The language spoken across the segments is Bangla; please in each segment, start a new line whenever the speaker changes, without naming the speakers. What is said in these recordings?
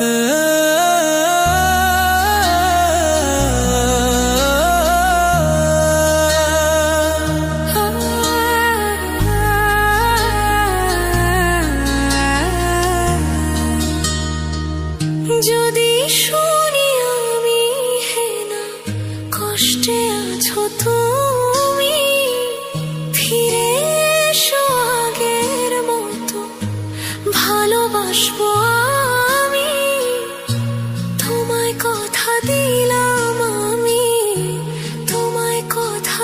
যদি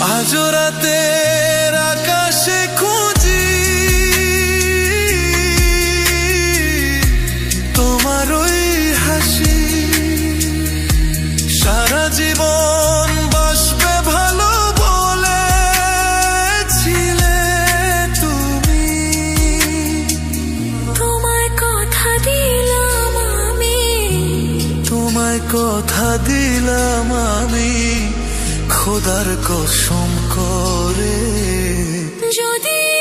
আজ রাতের আকাশে খুঁজি। তোমার ওই হাসি সারা জীবন বাসবে ভালো বলেছিলে তুমি।
তোমায় কথা দিলাম আমি।
তোমায় কথা দিলাম আমি। খোদার কসম করে।
যদি